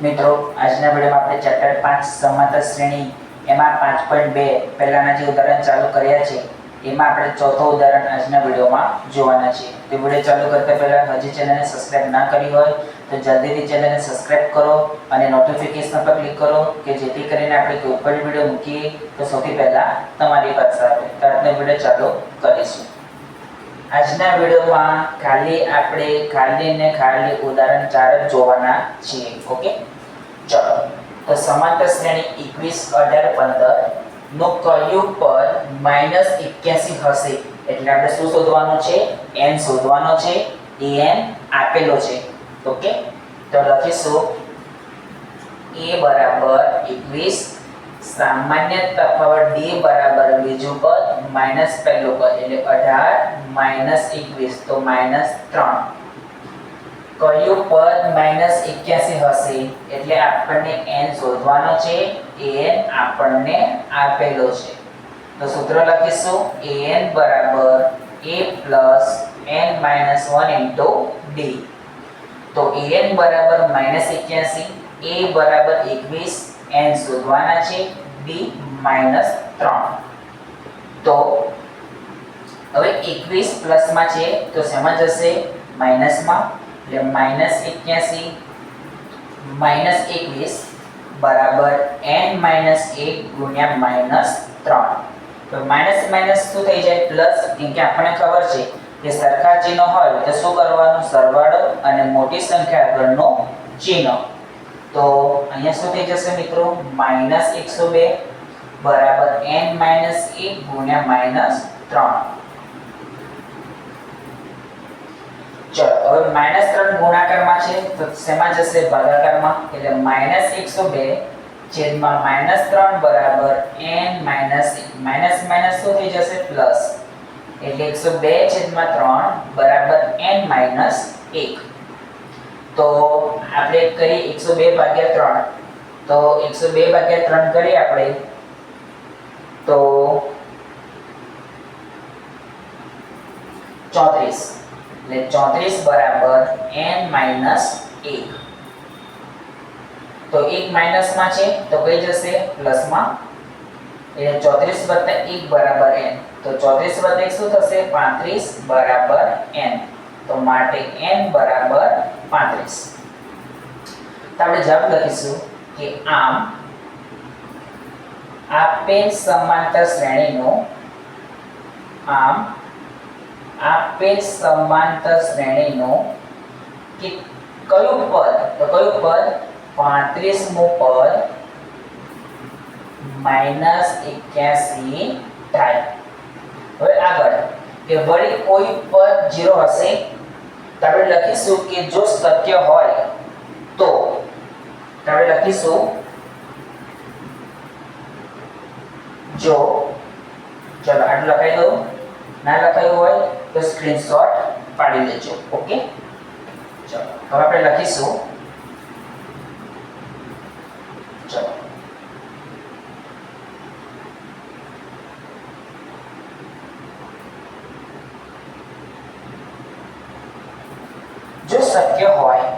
મિત્રો, આજના વિડીયોમાં આપણે ચેપ્ટર પાંચ સમાંતર શ્રેણી, એમાં પાંચ પોઈન્ટ બે પહેલાના જે ઉદાહરણ ચાલુ કર્યા છે, એમાં આપણે ચોથો ઉદાહરણ આજના વિડીયોમાં જોવાના છે. તે વીડિયો ચાલુ કરતા પહેલા હજી ચેનલને સબસ્ક્રાઇબ ના કરી હોય, તો જલ્દીથી ચેનલને સબસ્ક્રાઇબ કરો અને નોટિફિકેશન પર ક્લિક કરો કે જેથી કરીને આપણે કોઈ પણ વીડિયો મૂકીએ તો સૌથી પહેલા તમારી પાસે આવે. તો આજનો વીડિયો ચાલુ કરીશું. આજના વિડીયોમાં ખાલી આપણે ખાલી ને ખાલી ઉદાહરણ ચાર જ જોવાના છીએ, ઓકે? ચલો, તો સમાંતર શ્રેણી એકવીસ, અઢાર, પંદર નો કયું પદ માઇનસ એક્યાસી હશે? એટલે આપણે શું શોધવાનું છે? એન શોધવાનો છે. એન આપેલો છે, ઓકે? તો લખીશું. એ બરાબર એકવીસ સામાન્ય તફાવત d બરાબર બીજું પદ માઇનસ પહેલું પદ, એટલે અઢાર માઇનસ એકવીસ, તો માઇનસ ત્રણ. કયું પદ માઇનસ 81 હશે? એટલે આપણને n શોધવાનો છે an આપણને આપેલો છે. તો સૂત્ર લખીશું an બરાબર a n minus one into d. તો an બરાબર માઇનસ એક્યાસી a બરાબર એકવીસ n શોધવાના છે b માઇનસ ત્રણ. તો હવે એકવીસ પ્લસમાં છે, તો શેમાં જશે? માઇનસમાં. એટલે માઇનસ એક્યાસી, માઇનસ એકવીસ, બરાબર n માઇનસ એક ગુણ્યા માઇનસ ત્રણ. તો માઇનસ માઇનસ શું થઈ જાય? પ્લસ, કેમ કે આપણને ખબર છે કે સરખા ચિહ્નો હોય તો શું કરવાનું? સરવાળો અને મોટી સંખ્યા આગળનો ચિહ્ન. તો અહીંયા શું થઈ જશે મિત્રો? માઇનસ એકસો બે બરાબર n માઇનસ એક ગુણ્યા માઇનસ ત્રણ. ચલો, હવે માઇનસ ત્રણ ગુણાકારમાં છે, તો શેમાં જશે? ભાગાકારમાં. એટલે માઇનસ એકસો બે છેદમાં માઇનસ ત્રણ બરાબર એન માઇનસ એક. માઇનસ માઇનસ શું થઈ જશે? પ્લસ. એટલે એકસો બે છેદમાં ત્રણ બરાબર એન માઇનસ એક. તો આપણે કરીએ એકસો બે ભાગ્યા ત્રણ. તો એકસો બે ભાગ્યા ત્રણ કરીએ આપણે. તો ચોત્રીસ. એટલે ચોત્રીસ બરાબર એન માઇનસ એક. તો એક માઇનસમાં છે તો કઈ જશે? પ્લસમાં. એટલે ચોત્રીસ વત્તા એક બરાબર એન. તો ચોત્રીસ વત્તા એક શું થશે? પાંત્રીસ બરાબર n તો માટે n બરાબર પાંત્રીસ. તો આપણે જવાબ લખીશું કે આમ આપેલ સમાંતર શ્રેણીનો આમ આપેલ સમાંતર શ્રેણીનો કે કયું પદ? તો કયું પદ? પાંત્રીસમું પદ માઇનસ એક્યાસી થાય. હવે આગળ કે વળી કોઈ પદ 0 હશે? આપણે લખીશું કે જો શક્ય હોય તો આપણે લખીશું જો, ચલો આટલું લખાઈ દઉં. ના લખાયું હોય તો સ્ક્રીનશોટ પાડી લેજો ઓકે ચલો, હવે આપણે લખીશું ચલો જો શક્ય હોય,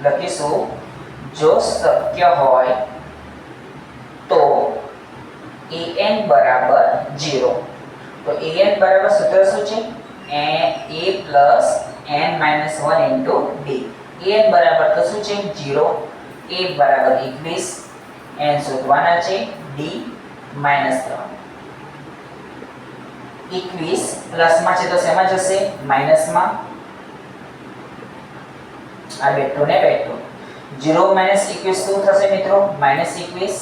લખીશું, જો શક્ય હોય, તો an બરાબર 0 તો an બરાબર સૂત્ર શું છે? a a n minus one into d an બરાબર તો શું છે? 0 a બરાબર એકવીસ. n શોધવાના છે d માઇનસ ત્રણ. એકવીસ પ્લસમાં છે તો શેમાં જશે? માઇનસમાં. આ બેઠું ને બેઠું. 0 માઇનસ એકવીસ શું થશે મિત્રો? માઇનસ એકવીસ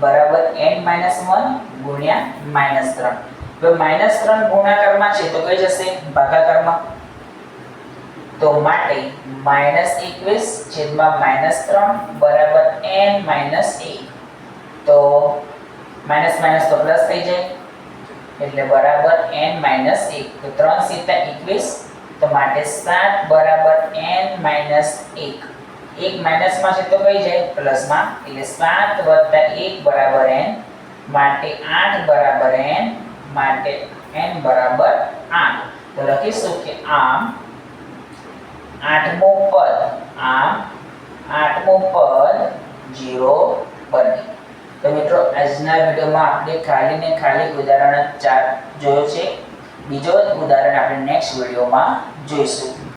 બરાબર n માઇનસ વન ગુણ્યા માઇનસ ત્રણ. હવે માઇનસ ત્રણ ગુણાકારમાં છે તો કઈ જશે? ભાગાકારમાં. તો માટે માઇનસ એકવીસ છેદમાં માઇનસ ત્રણ બરાબર n માઇનસ એક. તો માઇનસ માઇનસ તો પ્લસ થઈ જાય. એટલે બરાબર n માઇનસ એક. તો ત્રણ સિત્તા એકવીસ તો માટે સાત બરાબર n માઇનસ એક. એક માઇનસમાં છે તો કઈ જાય? પ્લસમાં. એટલે સાત વત્તા એક બરાબર n માટે આઠ બરાબર n માટે n બરાબર આઠ. તો લખીશું કે આમ આઠમો પદ, આમ આઠમું પદ જીરો બને. તો મિત્રો, આજના વિડીયોમાં આપણે ખાલી ને ખાલી ઉદાહરણ ચાર જોયો છે. બીજો ઉદાહરણ આપણે નેક્સ્ટ વિડીયોમાં 就是